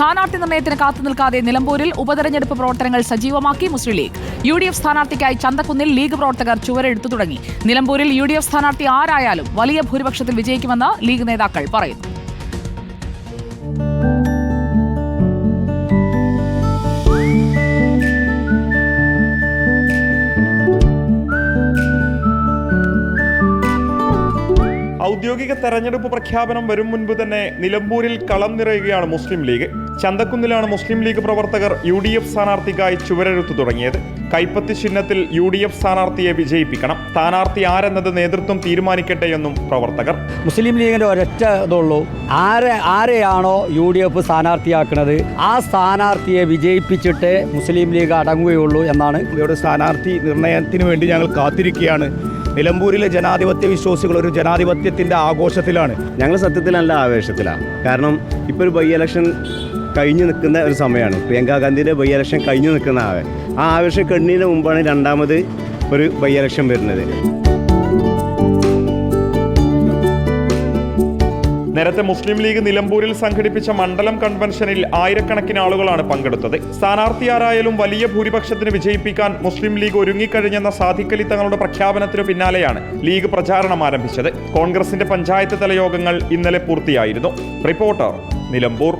സ്ഥാനാർത്ഥി നിർണയത്തിന് കാത്തു നിൽക്കാതെ നിലമ്പൂരിൽ ഉപതെരഞ്ഞെടുപ്പ് പ്രവർത്തനങ്ങൾ സജീവമാക്കി Muslim League. U D F സ്ഥാനാർത്ഥിക്കായി ചന്തക്കുന്നിൽ ലീഗ് പ്രവർത്തകർ ചുവരെടുത്തു തുടങ്ങി. നിലമ്പൂരിൽ യു ഡി എഫ് സ്ഥാനാർത്ഥി ആരായാലും വലിയ ഭൂരിപക്ഷത്തിൽ വിജയിക്കുമെന്ന് ലീഗ് നേതാക്കൾ പറയുന്നു. ഔദ്യോഗിക തെരഞ്ഞെടുപ്പ് പ്രഖ്യാപനം വരും മുൻപ് തന്നെ നിലമ്പൂരിൽ കളം നിറയുകയാണ് മുസ്ലിം ലീഗ്. ചന്തക്കുന്നിലാണ് മുസ്ലിം ലീഗ് പ്രവർത്തകർ യു ഡി എഫ് സ്ഥാനാർത്ഥിക്കായി ചുവരെഴുത്തു തുടങ്ങിയത്. കൈപ്പത്തി ചിഹ്നത്തിൽ യു ഡി എഫ് സ്ഥാനാർത്ഥിയെ വിജയിപ്പിക്കണം. സ്ഥാനാർത്ഥി ആരെന്നത് നേതൃത്വം തീരുമാനിക്കട്ടെ എന്നും പ്രവർത്തകർ. മുസ്ലിം ലീഗിന്റെ ഒരൊറ്റ ഇതുള്ളൂ. ആരെ ആരെയാണോ യു ഡി എഫ് സ്ഥാനാർത്ഥിയാക്കുന്നത് ആ സ്ഥാനാർത്ഥിയെ വിജയിപ്പിച്ചിട്ട് മുസ്ലിം ലീഗ് അടങ്ങുകയുള്ളൂ എന്നാണ് ഇവിടെ സ്ഥാനാർത്ഥി നിർണയത്തിന് വേണ്ടി ഞങ്ങൾ കാത്തിരിക്കുകയാണ്. നിലമ്പൂരിലെ ജനാധിപത്യ വിശ്വാസികൾ ഒരു ജനാധിപത്യത്തിന്റെ ആഘോഷത്തിലാണ്. ഞങ്ങൾ സത്യത്തിൽ നല്ല ആവേശത്തിലാണ്. കാരണം ഇപ്പോൾ ഒരു ബൈ ഇലക്ഷൻ കഴിഞ്ഞു നിൽക്കുന്ന ഒരു സമയമാണ് പ്രിയങ്ക ഗാന്ധിയുടെ ബൈ ഇലക്ഷൻ കഴിഞ്ഞു നിൽക്കുന്ന ആവേ. ആ ആവേശം കണ്ണിന് മുമ്പാണ് രണ്ടാമത് ഒരു ബൈ ഇലക്ഷൻ വരുന്നത്. നേരത്തെ മുസ്ലിം ലീഗ് നിലമ്പൂരിൽ സംഘടിപ്പിച്ച മണ്ഡലം കൺവെൻഷനിൽ ആയിരക്കണക്കിന് ആളുകളാണ് പങ്കെടുത്തത്. സ്ഥാനാർത്ഥി ആരായാലും വലിയ ഭൂരിപക്ഷത്തിന് വിജയിപ്പിക്കാൻ മുസ്ലിം ലീഗ് ഒരുങ്ങിക്കഴിഞ്ഞെന്ന സാധിക്കലി തങ്ങളുടെ പ്രഖ്യാപനത്തിനു പിന്നാലെയാണ് ലീഗ് പ്രചാരണം ആരംഭിച്ചത്. കോൺഗ്രസിന്റെ പഞ്ചായത്ത് തല യോഗങ്ങൾ ഇന്നലെ പൂർത്തിയായിരുന്നു. റിപ്പോർട്ടർ നിലമ്പൂർ.